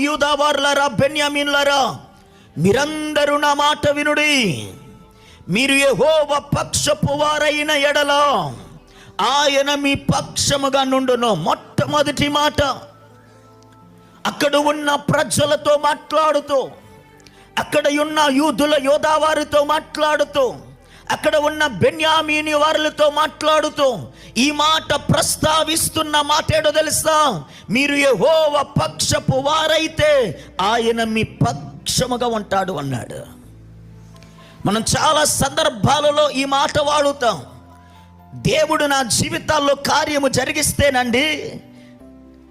యూదావారులారా బెన్యామీన్లారా మీరందరూ నా మాట వినుడి. మీరు యహోవ పక్షపు వారైన ఎడల ఆయన మీ పక్షముగా నుండును. మొట్టమొదటి మాట అక్కడ ఉన్న ప్రజలతో మాట్లాడుతూ అక్కడ ఉన్న యూదుల యోధావారితో మాట్లాడుతూ అక్కడ ఉన్న బెన్యామీని వారులతో మాట్లాడుతూ ఈ మాట ప్రస్తావిస్తున్న మాట ఏడో తెలుసా? మీరు యహోవ పక్షపు వారైతే ఆయన మీ పక్షముగా ఉంటాడు అన్నాడు. మనం చాలా సందర్భాలలో ఈ మాట వాడుతాం. దేవుడు నా జీవితాల్లో కార్యము జరిగిస్తేనండి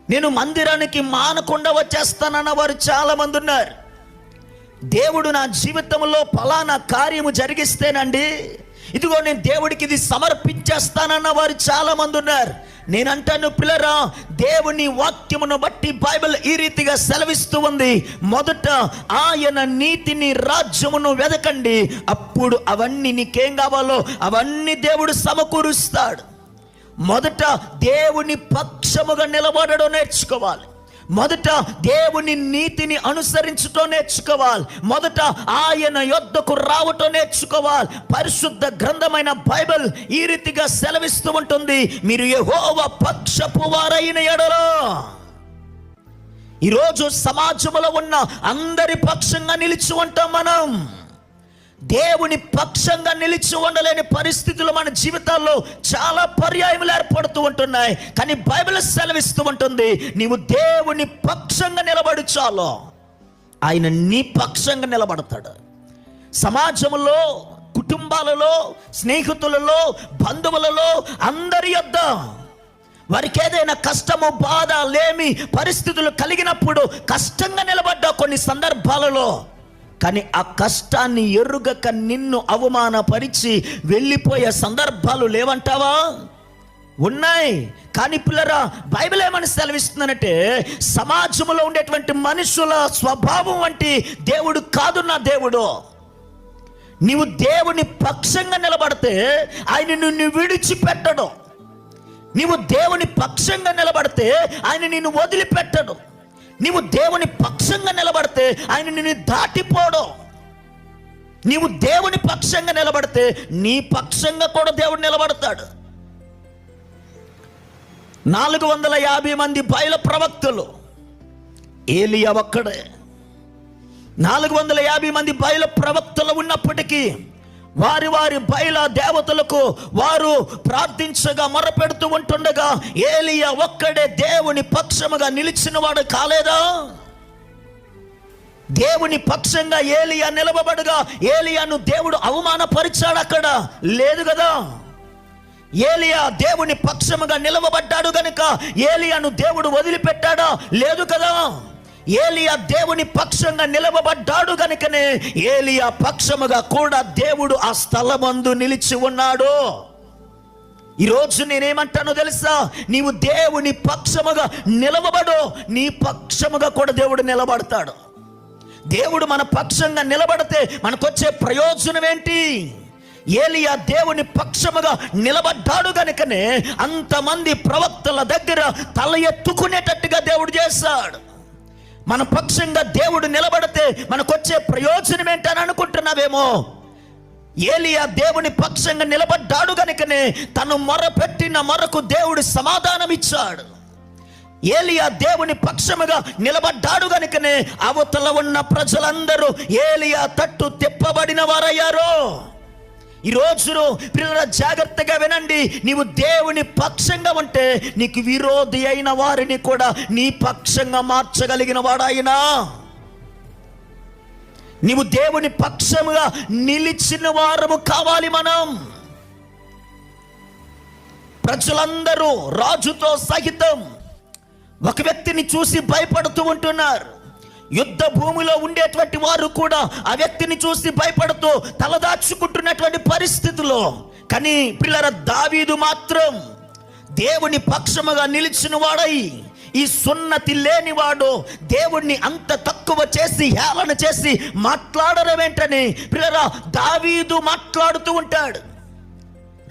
నేను మందిరానికి మానకుండా వచ్చేస్తానన్న వారు చాలామంది ఉన్నారు. దేవుడు నా జీవితంలో ఫలానా కార్యము జరిగిస్తేనండి. ఇదిగో నేను దేవుడికి ఇది సమర్పించేస్తానన్న వారు చాలా మంది ఉన్నారు. నేనంటాను పిల్లరా దేవుని వాక్యమును బట్టి బైబిల్ ఈ రీతిగా సెలవిస్తూ ఉంది. మొదట ఆయన నీతిని రాజ్యమును వెదకండి. అప్పుడు అవన్నీ నీకేం కావాలో అవన్నీ దేవుడు సమకూరుస్తాడు. మొదట దేవుని పక్షముగా నిలబడడం నేర్చుకోవాలి. మొదట దేవుని నీతిని అనుసరించటం నేర్చుకోవాలి. మొదట ఆయన యొద్దకు రావటం నేర్చుకోవాలి. పరిశుద్ధ గ్రంథమైన బైబిల్ ఈ రీతిగా సెలవిస్తూ ఉంటుంది. మీరు యహోవ పక్షపు వారైన ఎడలో. ఈరోజు సమాజంలో ఉన్న అందరి పక్షంగా నిలిచి ఉంటాం మనం. దేవుని పక్షంగా నిలిచి ఉండలేని పరిస్థితులు మన జీవితాల్లో చాలా పర్యాయములు ఏర్పడుతూ ఉంటున్నాయి. కానీ బైబిల్ సెలవిస్తూ ఉంటుంది నీవు దేవుని పక్షంగా నిలబడు చాలు. ఆయన నీ పక్షంగా నిలబడతాడు. సమాజంలో కుటుంబాలలో స్నేహితులలో బంధువులలో అందరి యొద్ద వారికి ఏదైనా కష్టము బాధ లేమి పరిస్థితులు కలిగినప్పుడు కష్టంగా నిలబడ్డా కొన్ని సందర్భాలలో కానీ ఆ కష్టాన్ని ఎరుగక నిన్ను అవమానపరిచి వెళ్ళిపోయే సందర్భాలు లేవంటావా? ఉన్నాయి. కానీ పిల్లరా బైబిల్ ఏమని సెలవిస్తుందనంటే సమాజంలో ఉండేటువంటి మనుషుల స్వభావం వంటి దేవుడు కాదు నా దేవుడు. నీవు దేవుని పక్షంగా నిలబడితే ఆయన నిన్ను విడిచిపెట్టడు. నీవు దేవుని పక్షంగా నిలబడితే ఆయన నిన్ను వదిలిపెట్టడు. నీవు దేవుని పక్షంగా నిలబడితే ఆయన నిన్ను దాటిపోవడం నీవు దేవుని పక్షంగా నిలబడితే నీ పక్షంగా కూడా దేవుడు నిలబడతాడు. నాలుగు వందల యాభై మంది బయల ప్రవక్తలు. ఏలియా ఒక్కడే. నాలుగు వందల యాభై మంది బయల ప్రవక్తలు ఉన్నప్పటికీ వారి వారి బయల దేవతలకు వారు ప్రార్థించగా మొరపెడుతూ ఉంటుండగా ఏలియా ఒక్కడే దేవుని పక్షముగా నిలిచిన వాడు కాలేదా? దేవుని పక్షంగా ఏలియా నిలవబడగా ఏలియాను దేవుడు అవమానపరిచాడు అక్కడ. లేదు కదా? ఏలియా దేవుని పక్షముగా నిలవబడ్డాడు గనుక ఏలియాను దేవుడు వదిలిపెట్టాడా? లేదు కదా? ఏలియా దేవుని పక్షంగా నిలవబడ్డాడు గనుకనే ఏలియా పక్షముగా కూడా దేవుడు ఆ స్థలమందు నిలిచి ఉన్నాడు. ఈరోజు నేనేమంటానో తెలుసా? నీవు దేవుని పక్షముగా నిలవబడు నీ పక్షముగా కూడా దేవుడు నిలబడతాడు. దేవుడు మన పక్షంగా నిలబడితే మనకొచ్చే ప్రయోజనం ఏంటి? ఏలియా దేవుని పక్షముగా నిలబడ్డాడు గనుకనే అంతమంది ప్రవక్తల దగ్గర తల ఎత్తుకునేటట్టుగా దేవుడు చేశాడు. మన పక్షంగా దేవుడు నిలబడితే మనకొచ్చే ప్రయోజనం ఏంటని అనుకుంటున్నావేమో? ఏలియా దేవుని పక్షంగా నిలబడ్డాడు గనుకనే తను మొరపెట్టిన మొరకు దేవుడు సమాధానం ఇచ్చాడు ఏలియా దేవుని పక్షముగా నిలబడ్డాడు గనుకనే అవతల ఉన్న ప్రజలందరూ ఏలియా తట్టు తిప్పబడిన వారయ్యారు? ఈ రోజును పిల్లల జాగ్రత్తగా వినండి. నీవు దేవుని పక్షంగా ఉంటే నీకు విరోధి అయిన వారిని కూడా నీ పక్షంగా మార్చగలిగిన వాడాయినా. నీవు దేవుని పక్షముగా నిలిచిన వారము కావాలి మనం. ప్రజలందరూ రాజుతో సహితం ఒక వ్యక్తిని చూసి భయపడుతూ ఉంటున్నారు. యుద్ధ భూమిలో ఉండేటువంటి వారు కూడా ఆ వ్యక్తిని చూసి భయపడుతూ తలదాచుకుంటున్నటువంటి పరిస్థితిలో. కానీ పిల్లల దావీదు మాత్రం దేవుని పక్షముగా నిలిచిన వాడై ఈ సున్నతి లేనివాడు దేవుణ్ణి అంత తక్కువ చేసి హేళన చేసి మాట్లాడడం ఏంటని పిల్లరా దావీదు మాట్లాడుతూ ఉంటాడు.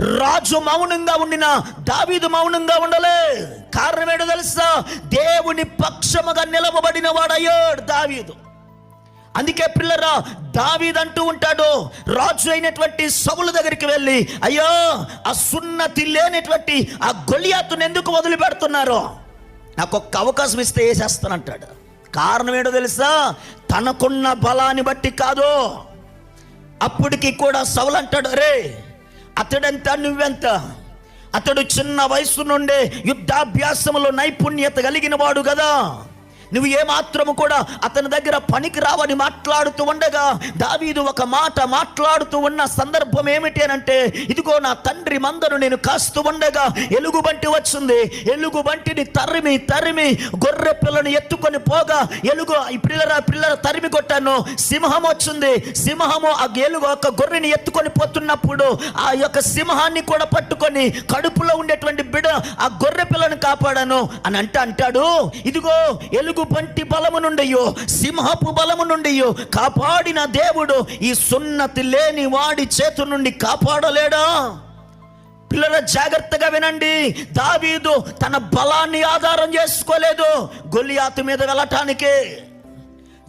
రాజు మౌనంగా ఉండిన దావీదు మౌనంగా ఉండలే. కారణం ఏంటో తెలుసా? దేవుని పక్షముగా నిలవబడిన వాడయ్యాడు దావీదు. అందుకే పిల్లరా దావీదంటూ ఉంటాడు రాజు అయినటువంటి సవుల దగ్గరికి వెళ్ళి అయ్యో ఆ సున్నతి లేనటువంటి ఆ గొలియాతుని ఎందుకు వదిలిపెడుతున్నారు? నాకు ఒక్క అవకాశం ఇస్తే వేసేస్తానంటాడు. కారణం ఏంటో తెలుసా? తనకున్న బలాన్ని బట్టి కాదు. అప్పటికి కూడా సవులు అంటాడు రే అతడెంత నువ్వెంత? అతడు చిన్న వయసు నుండే యుద్ధాభ్యాసములో నైపుణ్యత కలిగిన వాడు కదా నువ్వు ఏమాత్రము కూడా అతని దగ్గర పనికి రావని మాట్లాడుతూ ఉండగా దావీదు ఒక మాట మాట్లాడుతూ ఉన్న సందర్భం ఏమిటి అని అంటే ఇదిగో నా తండ్రి మందను నేను కాస్తూ ఉండగా ఎలుగుబంటి వచ్చింది. ఎలుగుబంటిని తరిమి తరిమి గొర్రె పిల్లను ఎత్తుకొని పోగా ఎలుగు ఈ పిల్లర పిల్లర తరిమి కొట్టాను. సింహం వచ్చింది. సింహము ఆ ఎలుగు ఒక గొర్రెని ఎత్తుకొని పోతున్నప్పుడు ఆ యొక్క సింహాన్ని కూడా పట్టుకొని కడుపులో ఉండేటువంటి బిడ ఆ గొర్రె పిల్లను కాపాడాను. అని అంటే అంటాడు ఇదిగో ఎలుగు పంటి బలము నుండియో సింహపు బలము నుండియో కాపాడిన దేవుడు ఈ సున్నతి లేని వాడి చేతు నుండి కాపాడలేడా? పిల్లల జాగ్రత్తగా వినండి. దావీదు తన బలాన్ని ఆధారం చేసుకోలేదు గొలియాతు మీద వెళ్ళటానికి.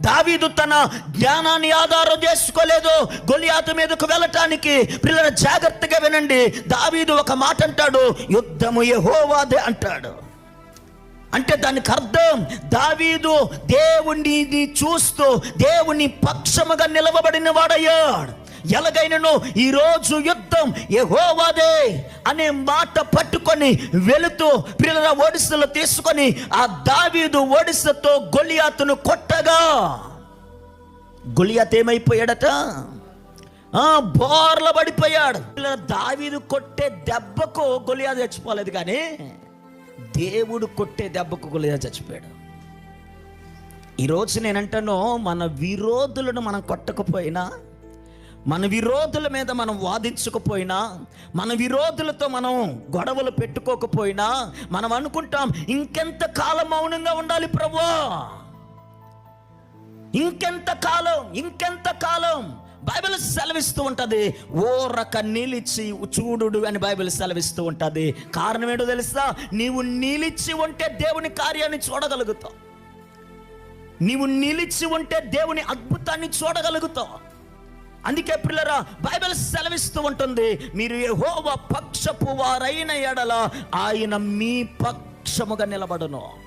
దావీదు తన జ్ఞానాన్ని ఆధారం చేసుకోలేదు గొలియాతు మీదకు వెళ్ళటానికి. పిల్లల జాగ్రత్తగా వినండి. దావీదు ఒక మాట అంటాడు యుద్ధము యహోవాదే అంటాడు. అంటే దానికి అర్థం దావీదు దేవుణ్ణి చూస్తూ దేవుని పక్షముగా నిలవబడిన వాడయ్యాడు. ఎలాగైనను ఈరోజు యుద్ధం ఎహోవాదే అనే మాట పట్టుకొని వెళుతూ పిల్లల ఒడిసలు తీసుకొని ఆ దావీదు ఒడిసతో గొలియాతును కొట్టగా. గొలియాత్ ఏమైపోయాడట? ఆ బోర్ల పడిపోయాడు దావీదు కొట్టే దెబ్బకు గొలియాదు చచ్చిపోలేదు కానీ దేవుడు కొట్టే దెబ్బకు గొలియాత్ చచ్చిపోయాడు. ఈరోజు నేనంటాను మన విరోధులను మనం కొట్టకపోయినా మన విరోధుల మీద మనం వాదించకపోయినా మన విరోధులతో మనం గొడవలు పెట్టుకోకపోయినా మనం అనుకుంటాం ఇంకెంత కాలం మౌనంగా ఉండాలి ప్రభు. ఇంకెంత కాలం ఇంకెంత కాలం బైబిల్ సెలవిస్తూ ఉంటుంది. ఓరక నిలిచి చూడుడు అని బైబిల్ సెలవిస్తూ ఉంటుంది. కారణం ఏంటో తెలుసా? నీవు నిలిచి ఉంటే దేవుని కార్యాన్ని చూడగలుగుతావు. నీవు నిలిచి ఉంటే దేవుని అద్భుతాన్ని చూడగలుగుతావు. అందుకే పిల్లరా బైబిల్ సెలవిస్తూ ఉంటుంది. మీరు యెహోవా పక్షపు వారైన ఎడల ఆయన మీ పక్షముగా నిలబడను.